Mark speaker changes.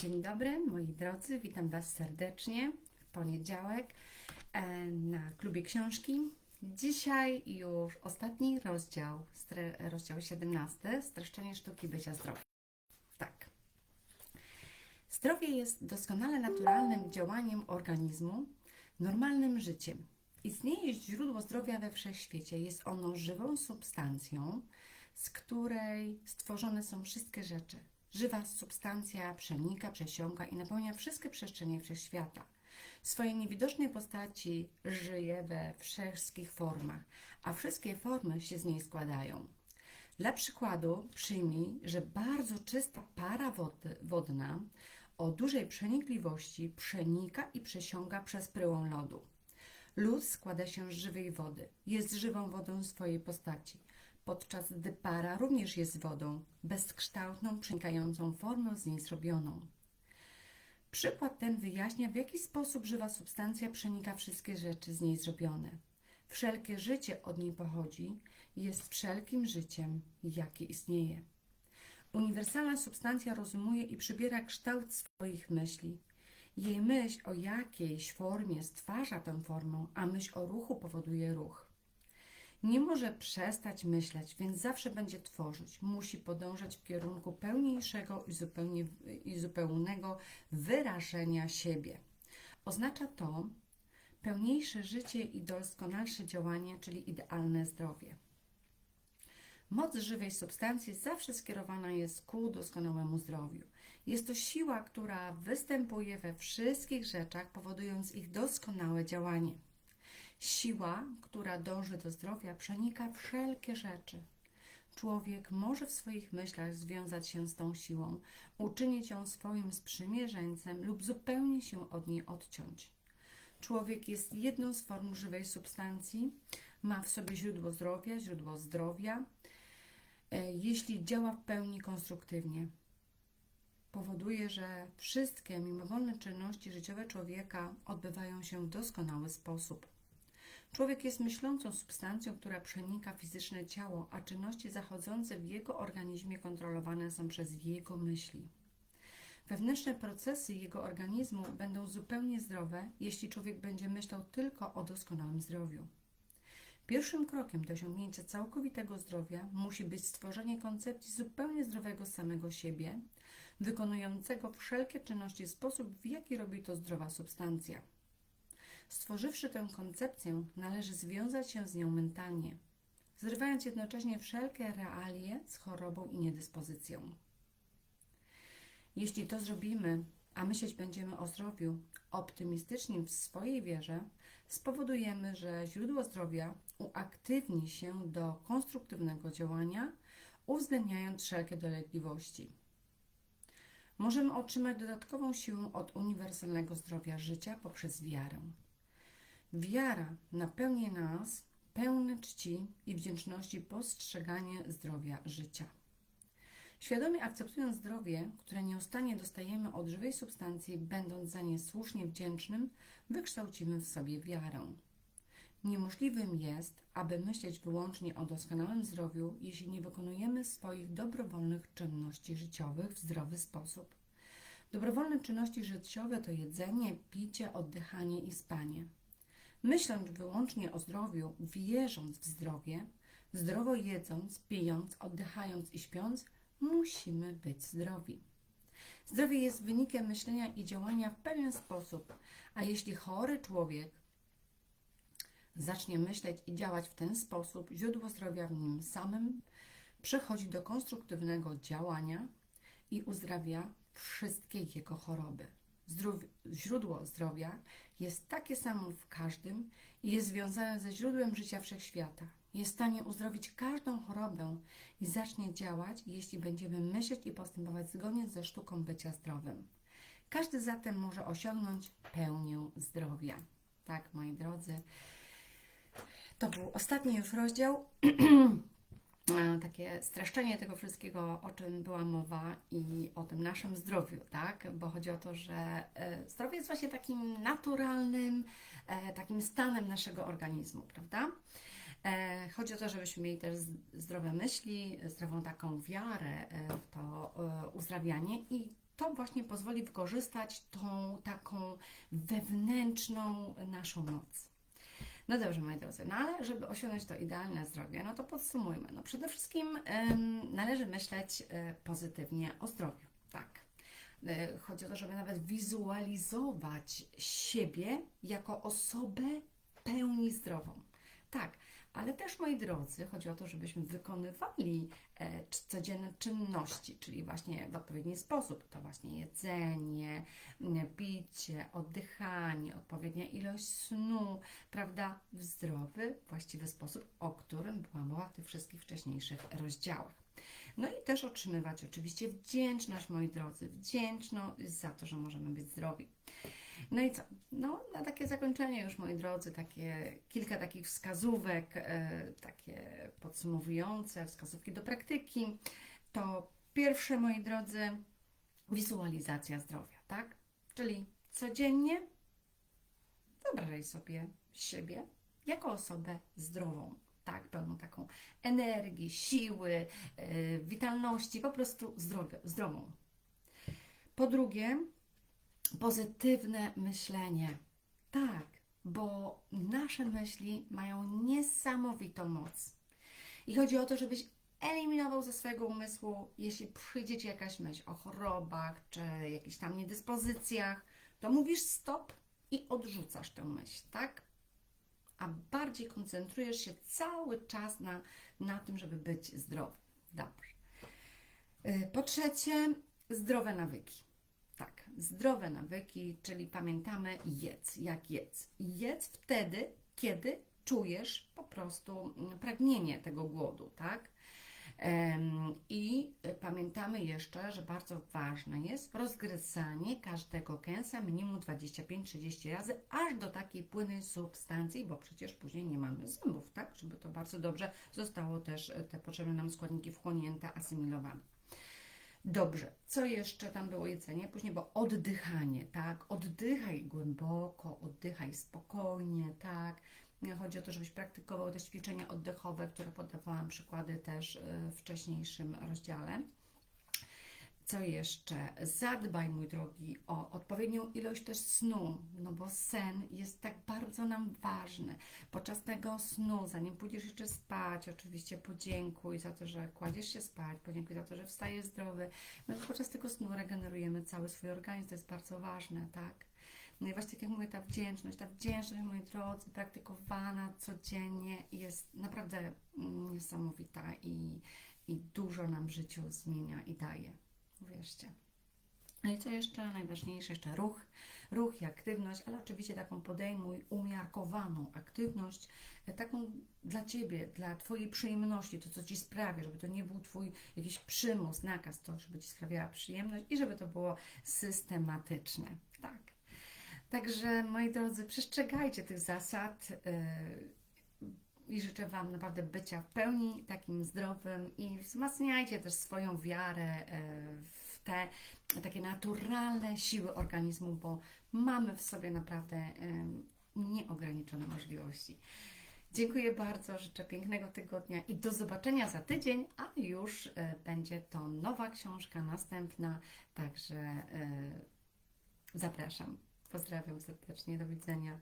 Speaker 1: Dzień dobry, moi drodzy, witam Was serdecznie w poniedziałek e, na klubie książki. Dzisiaj już ostatni rozdział, rozdział 17, streszczenie sztuki bycia zdrowia. Tak. Zdrowie jest doskonale naturalnym działaniem organizmu, normalnym życiem. Istnieje źródło zdrowia we wszechświecie. Jest ono żywą substancją, z której stworzone są wszystkie rzeczy. Żywa substancja przenika, przesiąka i napełnia wszystkie przestrzenie wszechświata. W swojej niewidocznej postaci żyje we wszystkich formach, a wszystkie formy się z niej składają. Dla przykładu przyjmij, że bardzo czysta para wodna o dużej przenikliwości przenika i przesiąka przez pryłą lodu. Lód składa się z żywej wody. Jest żywą wodą swojej postaci, podczas gdy para również jest wodą, bezkształtną, przenikającą formą z niej zrobioną. Przykład ten wyjaśnia, w jaki sposób żywa substancja przenika wszystkie rzeczy z niej zrobione. Wszelkie życie od niej pochodzi i jest wszelkim życiem, jakie istnieje. Uniwersalna substancja rozumuje i przybiera kształt swoich myśli. Jej myśl o jakiejś formie stwarza tę formę, a myśl o ruchu powoduje ruch. Nie może przestać myśleć, więc zawsze będzie tworzyć. Musi podążać w kierunku pełniejszego i, zupełnie, i zupełnego wyrażenia siebie. Oznacza to pełniejsze życie i doskonalsze działanie, czyli idealne zdrowie. Moc żywej substancji zawsze skierowana jest ku doskonałemu zdrowiu. Jest to siła, która występuje we wszystkich rzeczach, powodując ich doskonałe działanie. Siła, która dąży do zdrowia, przenika wszelkie rzeczy. Człowiek może w swoich myślach związać się z tą siłą, uczynić ją swoim sprzymierzeńcem lub zupełnie się od niej odciąć. Człowiek jest jedną z form żywej substancji, ma w sobie źródło zdrowia, źródło zdrowia, e, jeśli działa w pełni konstruktywnie. Powoduje, że wszystkie mimowolne czynności życiowe człowieka odbywają się w doskonały sposób. Człowiek jest myślącą substancją, która przenika fizyczne ciało, a czynności zachodzące w jego organizmie kontrolowane są przez jego myśli. Wewnętrzne procesy jego organizmu będą zupełnie zdrowe, jeśli człowiek będzie myślał tylko o doskonałym zdrowiu. Pierwszym krokiem do osiągnięcia całkowitego zdrowia musi być stworzenie koncepcji zupełnie zdrowego samego siebie, wykonującego wszelkie czynności w sposób, w jaki robi to zdrowa substancja. Stworzywszy tę koncepcję, należy związać się z nią mentalnie, zrywając jednocześnie wszelkie realie z chorobą i niedyspozycją. Jeśli to zrobimy, a myśleć będziemy o zdrowiu, optymistycznie w swojej wierze, spowodujemy, że źródło zdrowia uaktywni się do konstruktywnego działania, uwzględniając wszelkie dolegliwości. Możemy otrzymać dodatkową siłę od uniwersalnego zdrowia życia poprzez wiarę. Wiara napełni nas pełne czci i wdzięczności postrzeganie zdrowia życia. Świadomie akceptując zdrowie, które nieustannie dostajemy od żywej substancji, będąc za nie słusznie wdzięcznym, wykształcimy w sobie wiarę. Niemożliwym jest, aby myśleć wyłącznie o doskonałym zdrowiu, jeśli nie wykonujemy swoich dobrowolnych czynności życiowych w zdrowy sposób. Dobrowolne czynności życiowe to jedzenie, picie, oddychanie i spanie. Myśląc wyłącznie o zdrowiu, wierząc w zdrowie, zdrowo jedząc, pijąc, oddychając i śpiąc, musimy być zdrowi. Zdrowie jest wynikiem myślenia i działania w pewien sposób, a jeśli chory człowiek zacznie myśleć i działać w ten sposób, źródło zdrowia w nim samym przechodzi do konstruktywnego działania i uzdrawia wszystkie jego choroby. Źródło zdrowia jest takie samo w każdym i jest związane ze źródłem życia wszechświata. Jest w stanie uzdrowić każdą chorobę i zacznie działać, jeśli będziemy myśleć i postępować zgodnie ze sztuką bycia zdrowym. Każdy zatem może osiągnąć pełnię zdrowia. Tak, moi drodzy. To był ostatni już rozdział. E, takie streszczenie tego wszystkiego, o czym była mowa i o tym naszym zdrowiu, tak? Bo chodzi o to, że e, zdrowie jest właśnie takim naturalnym, e, takim stanem naszego organizmu, prawda? Chodzi o to, żebyśmy mieli też zdrowe myśli, zdrową taką wiarę w to uzdrawianie i to właśnie pozwoli wykorzystać tą taką wewnętrzną naszą moc. No dobrze, moi drodzy, no ale żeby osiągnąć to idealne zdrowie, no to podsumujmy. No przede wszystkim em, należy myśleć e, pozytywnie o zdrowiu, tak. E, Chodzi o to, żeby nawet wizualizować siebie jako osobę pełni zdrową. Tak, ale też, moi drodzy, chodzi o to, żebyśmy wykonywali e, codzienne czynności, czyli właśnie w odpowiedni sposób. To właśnie jedzenie, picie, oddychanie, odpowiednia ilość snu, prawda, w zdrowy, właściwy sposób, o którym była mowa w tych wszystkich wcześniejszych rozdziałach. No i też otrzymywać oczywiście wdzięczność, moi drodzy, wdzięczność za to, że możemy być zdrowi. No i co? No, na takie zakończenie już, moi drodzy, takie kilka takich wskazówek, e, takie podsumowujące, wskazówki do praktyki. To pierwsze, moi drodzy, wizualizacja zdrowia, tak? Czyli codziennie wyobrażaj sobie siebie jako osobę zdrową, tak? Pełną taką energii, siły, e, witalności, po prostu zdrowie, zdrową. Po drugie, pozytywne myślenie. Tak, bo nasze myśli mają niesamowitą moc. I chodzi o to, żebyś eliminował ze swojego umysłu, jeśli przyjdzie Ci jakaś myśl o chorobach czy jakichś tam niedyspozycjach, to mówisz stop i odrzucasz tę myśl, tak? A bardziej koncentrujesz się cały czas na, na tym, żeby być zdrowy. Dobrze. Y, Po trzecie, zdrowe nawyki. Zdrowe nawyki, czyli pamiętamy jedz, jak jedz. Jedz wtedy, kiedy czujesz po prostu pragnienie tego głodu, tak? I pamiętamy jeszcze, że bardzo ważne jest rozgryzanie każdego kęsa minimum 25-30 razy, aż do takiej płynnej substancji, bo przecież później nie mamy zębów, tak? Żeby to bardzo dobrze zostało też te potrzebne nam składniki wchłonięte, asymilowane. Dobrze, co jeszcze tam było jedzenie? Później było oddychanie, tak? Oddychaj głęboko, oddychaj spokojnie, tak? Chodzi o to, żebyś praktykował te ćwiczenia oddechowe, które podawałam przykłady też y, w wcześniejszym rozdziale. Co jeszcze? Zadbaj, mój drogi, o odpowiednią ilość też snu, no bo sen jest tak bardzo nam ważny. Podczas tego snu, zanim pójdziesz jeszcze spać, oczywiście podziękuj za to, że kładziesz się spać, podziękuj za to, że wstajesz zdrowy. No podczas tego snu regenerujemy cały swój organizm, to jest bardzo ważne, tak? No i właśnie tak jak mówię, ta wdzięczność, ta wdzięczność, moi drodzy, praktykowana codziennie jest naprawdę mm, niesamowita i, i dużo nam w życiu zmienia i daje. Uwierzcie. No i co jeszcze najważniejsze, jeszcze ruch, ruch i aktywność, ale oczywiście taką podejmuj umiarkowaną aktywność, e, taką dla Ciebie, dla Twojej przyjemności, to co Ci sprawia, żeby to nie był Twój jakiś przymus, nakaz, to żeby Ci sprawiała przyjemność i żeby to było systematyczne. Tak. Także moi drodzy, przestrzegajcie tych zasad. Yy, i życzę Wam naprawdę bycia w pełni takim zdrowym i wzmacniajcie też swoją wiarę e, w te takie naturalne siły organizmu, bo mamy w sobie naprawdę nieograniczone możliwości. Dziękuję bardzo, życzę pięknego tygodnia i do zobaczenia za tydzień, a już e, będzie to nowa książka, następna, także e, zapraszam. Pozdrawiam serdecznie, do widzenia.